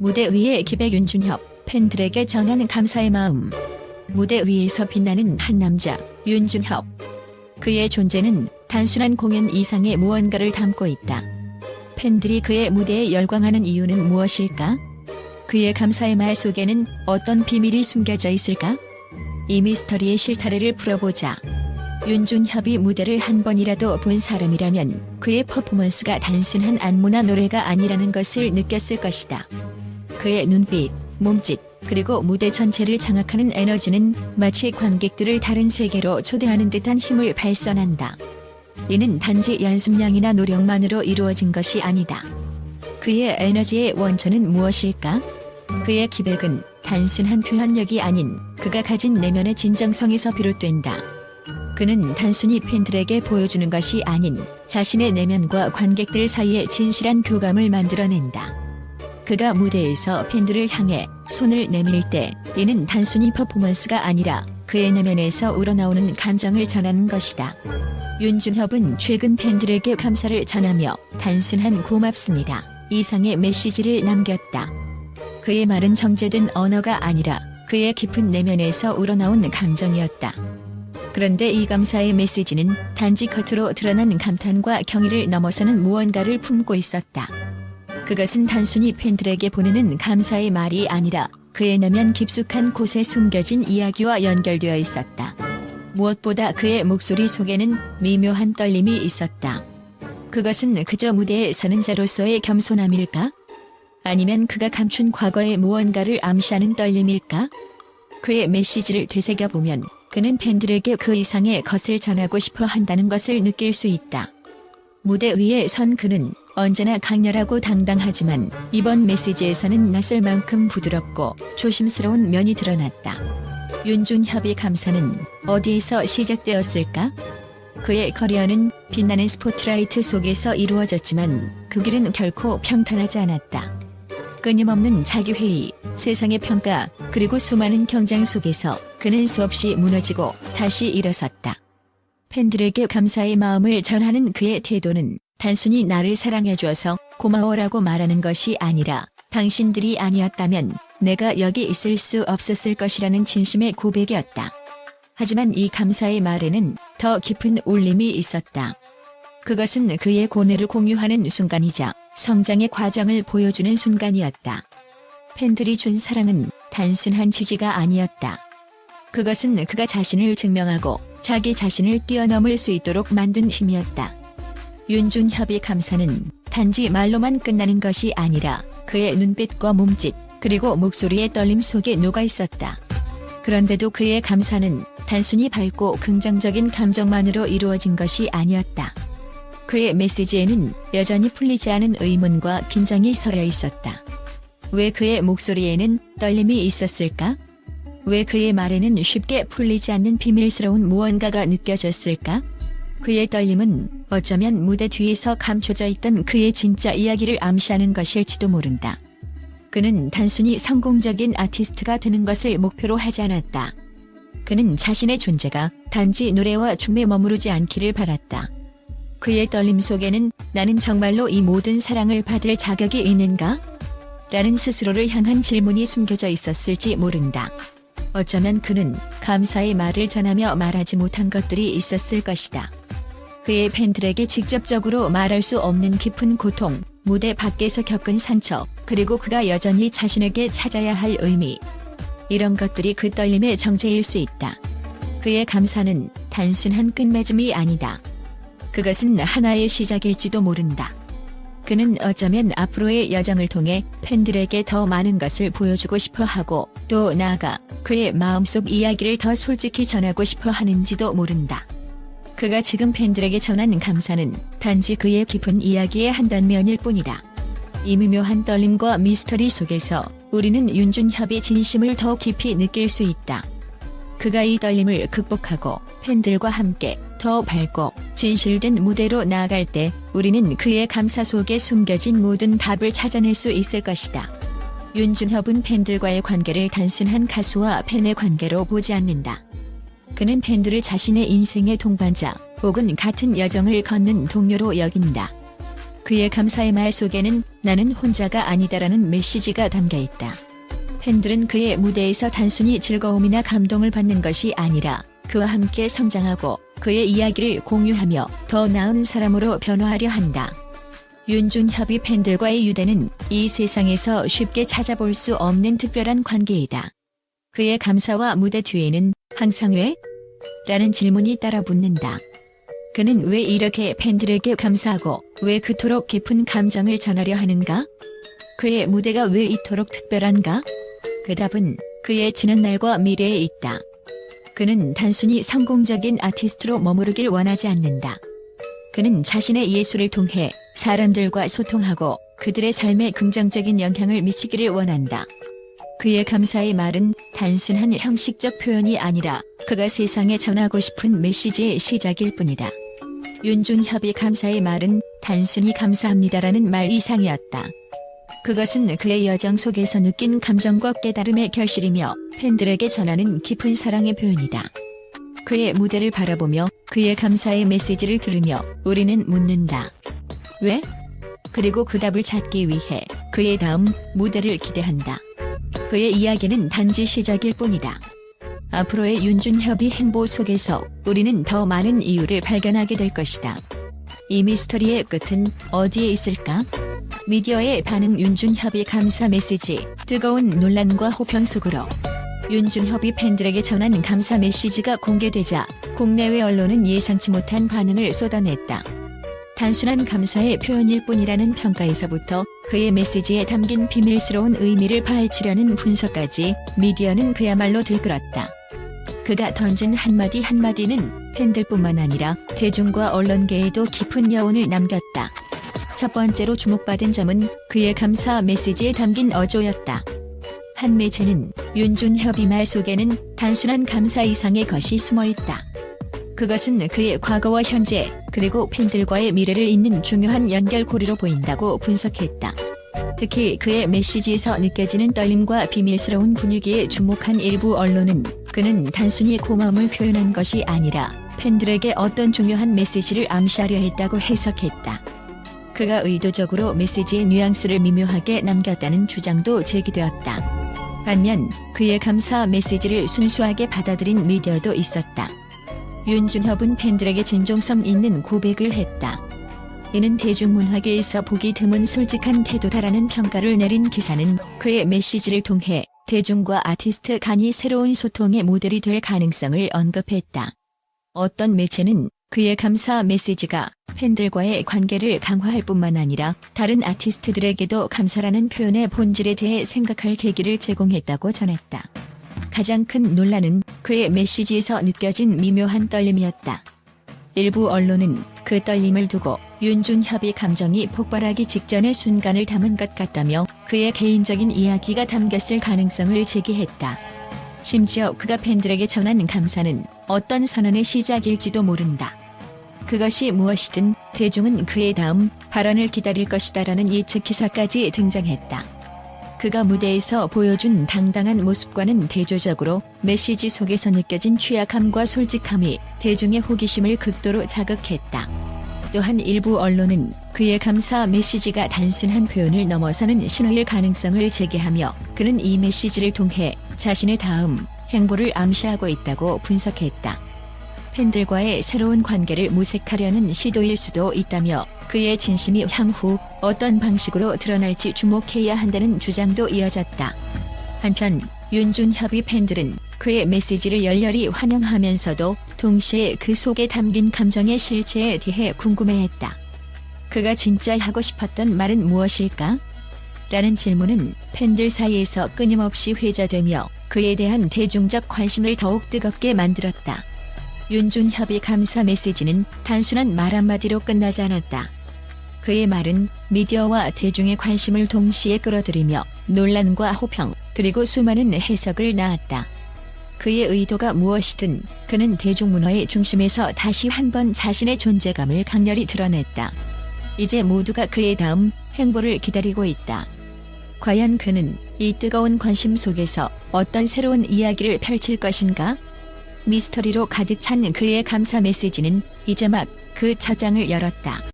무대 위에 기백 윤준협 팬들에게 전하는 감사의 마음. 무대 위에서 빛나는 한 남자 윤준협. 그의 존재는 단순한 공연 이상의 무언가를 담고 있다. 팬들이 그의 무대에 열광하는 이유는 무엇일까? 그의 감사의 말 속에는 어떤 비밀이 숨겨져 있을까? 이 미스터리의 실타래를 풀어보자. 윤준협이 무대를 한 번이라도 본 사람이라면 그의 퍼포먼스가 단순한 안무나 노래가 아니라는 것을 느꼈을 것이다. 그의 눈빛, 몸짓, 그리고 무대 전체를 장악하는 에너지는 마치 관객들을 다른 세계로 초대하는 듯한 힘을 발산한다. 이는 단지 연습량이나 노력만으로 이루어진 것이 아니다. 그의 에너지의 원천은 무엇일까? 그의 기백은 단순한 표현력이 아닌 그가 가진 내면의 진정성에서 비롯된다. 그는 단순히 팬들에게 보여주는 것이 아닌 자신의 내면과 관객들 사이의 진실한 교감을 만들어낸다. 그가 무대에서 팬들을 향해 손을 내밀 때 이는 단순히 퍼포먼스가 아니라 그의 내면에서 우러나오는 감정을 전하는 것이다. 윤준협은 최근 팬들에게 감사를 전하며 단순한 고맙습니다. 이상의 메시지를 남겼다. 그의 말은 정제된 언어가 아니라 그의 깊은 내면에서 우러나온 감정이었다. 그런데 이 감사의 메시지는 단지 겉으로 드러난 감탄과 경의를 넘어서는 무언가를 품고 있었다. 그것은 단순히 팬들에게 보내는 감사의 말이 아니라 그의 내면 깊숙한 곳에 숨겨진 이야기와 연결되어 있었다. 무엇보다 그의 목소리 속에는 미묘한 떨림이 있었다. 그것은 그저 무대에 서는 자로서의 겸손함일까? 아니면 그가 감춘 과거의 무언가를 암시하는 떨림일까? 그의 메시지를 되새겨보면 그는 팬들에게 그 이상의 것을 전하고 싶어 한다는 것을 느낄 수 있다. 무대 위에 선 그는 언제나 강렬하고 당당하지만 이번 메시지에서는 낯설 만큼 부드럽고 조심스러운 면이 드러났다. 윤준협의 감사는 어디에서 시작되었을까? 그의 커리어는 빛나는 스포트라이트 속에서 이루어졌지만 그 길은 결코 평탄하지 않았다. 끊임없는 자기회의, 세상의 평가, 그리고 수많은 경쟁 속에서 그는 수없이 무너지고 다시 일어섰다. 팬들에게 감사의 마음을 전하는 그의 태도는 단순히 나를 사랑해줘서 고마워라고 말하는 것이 아니라 당신들이 아니었다면 내가 여기 있을 수 없었을 것이라는 진심의 고백이었다. 하지만 이 감사의 말에는 더 깊은 울림이 있었다. 그것은 그의 고뇌를 공유하는 순간이자 성장의 과정을 보여주는 순간이었다. 팬들이 준 사랑은 단순한 지지가 아니었다. 그것은 그가 자신을 증명하고 자기 자신을 뛰어넘을 수 있도록 만든 힘이었다. 윤준협의 감사는 단지 말로만 끝나는 것이 아니라 그의 눈빛과 몸짓 그리고 목소리의 떨림 속에 녹아 있었다. 그런데도 그의 감사는 단순히 밝고 긍정적인 감정만으로 이루어진 것이 아니었다. 그의 메시지에는 여전히 풀리지 않은 의문과 긴장이 서려 있었다. 왜 그의 목소리에는 떨림이 있었을까? 왜 그의 말에는 쉽게 풀리지 않는 비밀스러운 무언가가 느껴졌을까? 그의 떨림은 어쩌면 무대 뒤에서 감춰져 있던 그의 진짜 이야기를 암시하는 것일지도 모른다. 그는 단순히 성공적인 아티스트가 되는 것을 목표로 하지 않았다. 그는 자신의 존재가 단지 노래와 춤에 머무르지 않기를 바랐다. 그의 떨림 속에는 나는 정말로 이 모든 사랑을 받을 자격이 있는가? 라는 스스로를 향한 질문이 숨겨져 있었을지 모른다. 어쩌면 그는 감사의 말을 전하며 말하지 못한 것들이 있었을 것이다. 그의 팬들에게 직접적으로 말할 수 없는 깊은 고통, 무대 밖에서 겪은 상처, 그리고 그가 여전히 자신에게 찾아야 할 의미. 이런 것들이 그 떨림의 정체일 수 있다. 그의 감사는 단순한 끝맺음이 아니다. 그것은 하나의 시작일지도 모른다. 그는 어쩌면 앞으로의 여정을 통해 팬들에게 더 많은 것을 보여주고 싶어 하고 또 나아가 그의 마음속 이야기를 더 솔직히 전하고 싶어 하는지도 모른다. 그가 지금 팬들에게 전하는 감사는 단지 그의 깊은 이야기의 한 단면일 뿐이다. 이 미묘한 떨림과 미스터리 속에서 우리는 윤준협의 진심을 더 깊이 느낄 수 있다. 그가 이 떨림을 극복하고 팬들과 함께 더 밝고 진실된 무대로 나아갈 때 우리는 그의 감사 속에 숨겨진 모든 답을 찾아낼 수 있을 것이다. 윤준협은 팬들과의 관계를 단순한 가수와 팬의 관계로 보지 않는다. 그는 팬들을 자신의 인생의 동반자 혹은 같은 여정을 걷는 동료로 여긴다. 그의 감사의 말 속에는 나는 혼자가 아니다라는 메시지가 담겨 있다. 팬들은 그의 무대에서 단순히 즐거움이나 감동을 받는 것이 아니라 그와 함께 성장하고 그의 이야기를 공유하며 더 나은 사람으로 변화하려 한다. 윤준협이 팬들과의 유대는 이 세상에서 쉽게 찾아볼 수 없는 특별한 관계이다. 그의 감사와 무대 뒤에는 항상 왜? 라는 질문이 따라 붙는다. 그는 왜 이렇게 팬들에게 감사하고 왜 그토록 깊은 감정을 전하려 하는가? 그의 무대가 왜 이토록 특별한가? 그 답은 그의 지난 날과 미래에 있다. 그는 단순히 성공적인 아티스트로 머무르길 원하지 않는다. 그는 자신의 예술을 통해 사람들과 소통하고 그들의 삶에 긍정적인 영향을 미치기를 원한다. 그의 감사의 말은 단순한 형식적 표현이 아니라 그가 세상에 전하고 싶은 메시지의 시작일 뿐이다. 윤준협이 감사의 말은 단순히 감사합니다라는 말 이상이었다. 그것은 그의 여정 속에서 느낀 감정과 깨달음의 결실이며 팬들에게 전하는 깊은 사랑의 표현이다. 그의 무대를 바라보며 그의 감사의 메시지를 들으며 우리는 묻는다. 왜? 그리고 그 답을 찾기 위해 그의 다음 무대를 기대한다. 그의 이야기는 단지 시작일 뿐이다. 앞으로의 윤준협의 행보 속에서 우리는 더 많은 이유를 발견하게 될 것이다. 이 미스터리의 끝은 어디에 있을까? 미디어의 반응 윤준협의 감사 메시지, 뜨거운 논란과 호평 속으로 윤준협이 팬들에게 전하는 감사 메시지가 공개되자 국내외 언론은 예상치 못한 반응을 쏟아냈다. 단순한 감사의 표현일 뿐이라는 평가에서부터 그의 메시지에 담긴 비밀스러운 의미를 파헤치려는 분석까지 미디어는 그야말로 들끓었다. 그가 던진 한마디 한마디는 팬들뿐만 아니라 대중과 언론계에도 깊은 여운을 남겼다. 첫 번째로 주목받은 점은 그의 감사 메시지에 담긴 어조였다. 한 매체는 윤준협이 말 속에는 단순한 감사 이상의 것이 숨어 있다. 그것은 그의 과거와 현재 그리고 팬들과의 미래를 잇는 중요한 연결고리로 보인다고 분석했다. 특히 그의 메시지에서 느껴지는 떨림과 비밀스러운 분위기에 주목한 일부 언론은 그는 단순히 고마움을 표현한 것이 아니라 팬들에게 어떤 중요한 메시지를 암시하려 했다고 해석했다. 그가 의도적으로 메시지의 뉘앙스를 미묘하게 남겼다는 주장도 제기되었다. 반면 그의 감사 메시지를 순수하게 받아들인 미디어도 있었다. 윤준협은 팬들에게 진정성 있는 고백을 했다. 이는 대중문화계에서 보기 드문 솔직한 태도다라는 평가를 내린 기사는 그의 메시지를 통해 대중과 아티스트 간이 새로운 소통의 모델이 될 가능성을 언급했다. 어떤 매체는 그의 감사 메시지가 팬들과의 관계를 강화할 뿐만 아니라 다른 아티스트들에게도 감사라는 표현의 본질에 대해 생각할 계기를 제공했다고 전했다. 가장 큰 논란은 그의 메시지에서 느껴진 미묘한 떨림이었다. 일부 언론은 그 떨림을 두고 윤준협이 감정이 폭발하기 직전의 순간을 담은 것 같다며 그의 개인적인 이야기가 담겼을 가능성을 제기했다. 심지어 그가 팬들에게 전하는 감사는 어떤 선언의 시작일지도 모른다. 그것이 무엇이든 대중은 그의 다음 발언을 기다릴 것이다라는 예측 기사까지 등장했다. 그가 무대에서 보여준 당당한 모습과는 대조적으로 메시지 속에서 느껴진 취약함과 솔직함이 대중의 호기심을 극도로 자극했다. 또한 일부 언론은 그의 감사 메시지가 단순한 표현을 넘어서는 신호일 가능성을 제기하며 그는 이 메시지를 통해 자신의 다음 행보를 암시하고 있다고 분석했다. 팬들과의 새로운 관계를 모색하려는 시도일 수도 있다며 그의 진심이 향후 어떤 방식으로 드러날지 주목해야 한다는 주장도 이어졌다. 한편 윤준협의 팬들은 그의 메시지를 열렬히 환영하면서도 동시에 그 속에 담긴 감정의 실체에 대해 궁금해했다. 그가 진짜 하고 싶었던 말은 무엇일까? 라는 질문은 팬들 사이에서 끊임없이 회자되며 그에 대한 대중적 관심을 더욱 뜨겁게 만들었다. 윤준협의 감사 메시지는 단순한 말 한마디로 끝나지 않았다. 그의 말은 미디어와 대중의 관심을 동시에 끌어들이며 논란과 호평, 그리고 수많은 해석을 낳았다. 그의 의도가 무엇이든 그는 대중문화의 중심에서 다시 한번 자신의 존재감을 강렬히 드러냈다. 이제 모두가 그의 다음 행보를 기다리고 있다. 과연 그는 이 뜨거운 관심 속에서 어떤 새로운 이야기를 펼칠 것인가? 미스터리로 가득 찬 그의 감사 메시지는 이제 막 그 저장을 열었다.